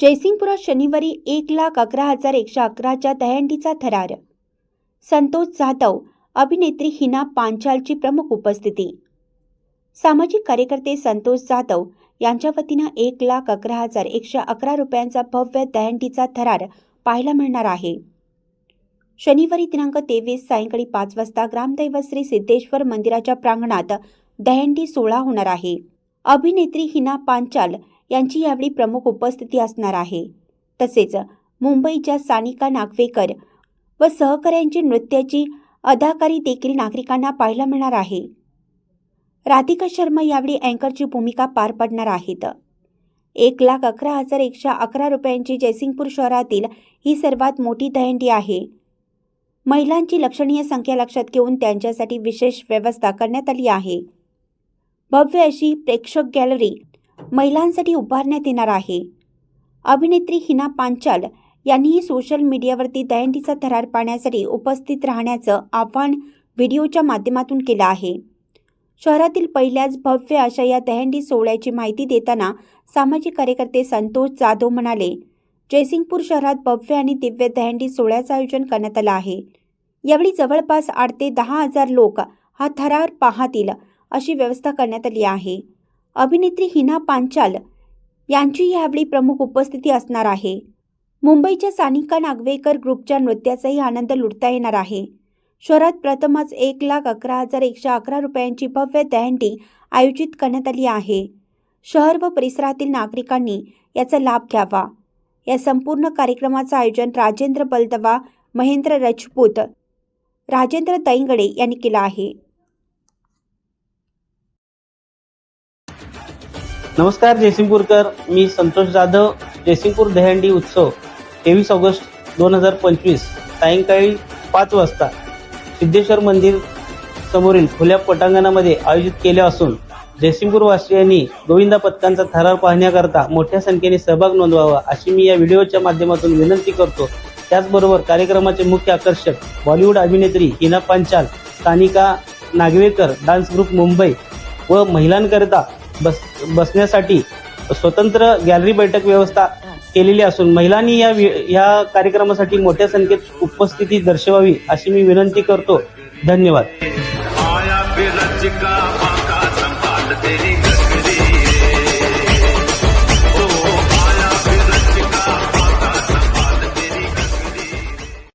जयसिंगपुरात शनिवारी एक लाख अकरा हजार एकशे अकराच्या दहंडीचा थरार. संतोष जाधव अभिनेत्री हिना पांचालची प्रमुख उपस्थिती. सामाजिक कार्यकर्ते संतोष जाधव यांच्या वतीनं एक लाख अकरा हजार एकशे अकरा रुपयांचा भव्य दहंडीचा थरार पाहायला मिळणार आहे. शनिवारी दिनांक तेवीस सायंकाळी पाच वाजता ग्रामदैवत श्री सिद्धेश्वर मंदिराच्या प्रांगणात दहंडी सोहळा होणार आहे. अभिनेत्री हिना पांचाल यांची यावेळी प्रमुख उपस्थिती असणार आहे. तसेच मुंबईच्या सानिका नागवेकर व सहकाऱ्यांची नृत्याची अदाकारी देखील नागरिकांना पाहायला मिळणार आहे. राधिका शर्मा यावेळी अँकरची भूमिका पार पडणार आहेत. एक लाख अकरा हजार एकशे अकरा रुपयांची जयसिंगपूर शहरातील ही सर्वात मोठी दहंडी आहे. महिलांची लक्षणीय संख्या लक्षात घेऊन त्यांच्यासाठी विशेष व्यवस्था करण्यात आली आहे. भव्य अशी प्रेक्षक गॅलरी महिलांसाठी उभारण्यात येणार आहे. अभिनेत्री हिना पांचाल यांनीही सोशल मीडियावरती दहंडीचा थरार पाहण्यासाठी उपस्थित राहण्याचं आव्हान व्हिडिओच्या माध्यमातून केलं आहे. शहरातील पहिल्याच भव्य अशा या दहंडी सोहळ्याची माहिती देताना सामाजिक कार्यकर्ते संतोष जाधव म्हणाले जयसिंगपूर शहरात भव्य आणि दिव्य दहंडी सोहळ्याचं आयोजन करण्यात आलं आहे. यावेळी जवळपास आठ ते दहा हजार लोक हा थरार पाहतील अशी व्यवस्था करण्यात आली आहे. अभिनेत्री हिना पांचाल यांची यावेळी प्रमुख उपस्थिती असणार आहे. मुंबईच्या सानिका नागवेकर ग्रुपच्या नृत्याचाही आनंद लुटता येणार आहे. शहरात प्रथमच एक लाख अकरा हजार एकशे अकरा रुपयांची भव्य दहंडी आयोजित करण्यात आली आहे. शहर व परिसरातील नागरिकांनी याचा लाभ घ्यावा. या संपूर्ण कार्यक्रमाचं आयोजन राजेंद्र बलदवा महेंद्र रजपूत राजेंद्र तैंगडे यांनी केलं आहे. नमस्कार जयसिंगपूरकर. मी संतोष जाधव. जयसिंगपूर दहंडी उत्सव तेवीस ऑगस्ट दोन हजार पंचवीस सायंकाळी पाच वाजता सिद्धेश्वर मंदिर समोरील खुल्या पटांगणामध्ये आयोजित केले असून जयसिंगपूर वासियांनी गोविंदा पथकांचा थरार पाहण्याकरता मोठ्या संख्येने सहभाग नोंदवावा अशी मी या व्हिडिओच्या माध्यमातून विनंती करतो. त्याचबरोबर कार्यक्रमाचे मुख्य आकर्षक बॉलिवूड अभिनेत्री हिना पांचाल स्थानिका नागवेकर डान्स ग्रुप मुंबई व महिलांकरिता बस बसण्यासाठी स्वतंत्र गॅलरी बैठक व्यवस्था केलेली असून महिलांनी या वि- या कार्यक्रमासाठी मोठ्या संख्येत उपस्थिती दर्शवावी अशी मी विनंती करतो. धन्यवाद. आया